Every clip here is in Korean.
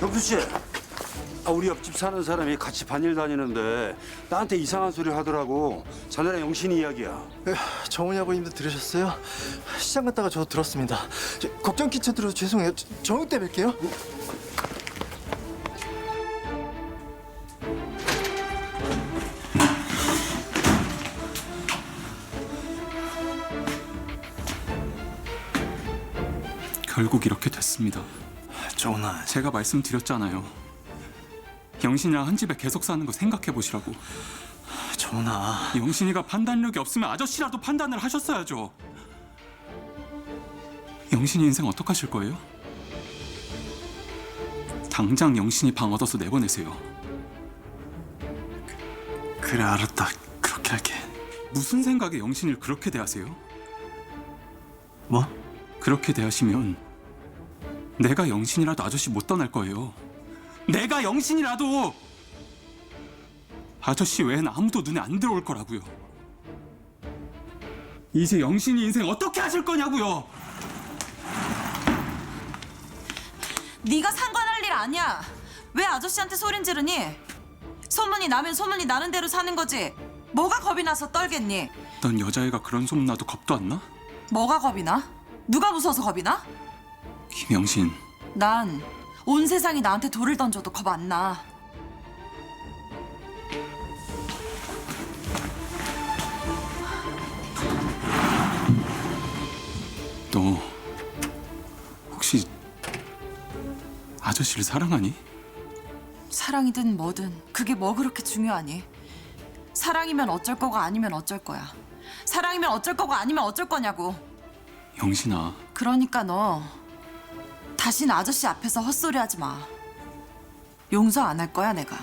영수 씨, 아, 우리 옆집 사는 사람이 같이 반일 다니는데 나한테 이상한 소리 하더라고. 자네랑 영신이 이야기야. 에, 정훈이 아버님도 들으셨어요? 시장 갔다가 저도 들었습니다. 저, 걱정 끼쳐드려 죄송해요. 저, 정훈 때 뵐게요. 결국 이렇게 됐습니다. 정훈아, 제가 말씀드렸잖아요. 영신이랑 한 집에 계속 사는 거 생각해 보시라고. 정훈아. 영신이가 판단력이 없으면 아저씨라도 판단을 하셨어야죠. 영신이 인생 어떡하실 거예요? 당장 영신이 방 얻어서 내보내세요. 그래 알았다. 그렇게 할게. 무슨 생각에 영신이를 그렇게 대하세요? 뭐? 그렇게 대하시면 내가 영신이라도 아저씨 못 떠날 거예요. 내가 영신이라도 아저씨 외엔 아무도 눈에 안 들어올 거라고요. 이제 영신이 인생 어떻게 하실 거냐고요. 네가 상관할 일 아니야. 왜 아저씨한테 소린 지르니? 소문이 나면 소문이 나는 대로 사는 거지. 뭐가 겁이 나서 떨겠니? 넌 여자애가 그런 소문 나도 겁도 안 나? 뭐가 겁이 나? 누가 무서워서 겁이 나? 김영신, 난 온 세상이 나한테 돌을 던져도 겁 안 나. 너 혹시 아저씨를 사랑하니? 사랑이든 뭐든 그게 뭐 그렇게 중요하니? 사랑이면 어쩔 거고 아니면 어쩔 거야. 사랑이면 어쩔 거고 아니면 어쩔 거냐고. 영신아, 그러니까 너 다신 아저씨 앞에서 헛소리 하지 마. 용서 안 할 거야 내가.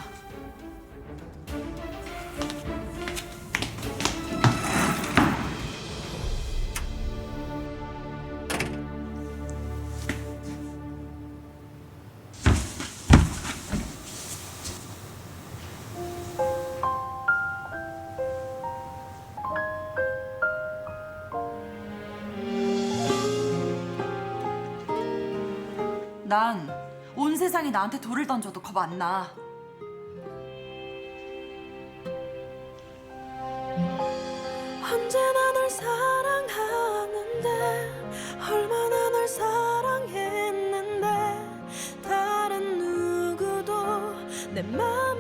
난 온 세상이 나한테 돌을 던져도 겁 안 나. 언제나 널 사랑하는데 얼마나 널 사랑했는데 다른 누구도 내 맘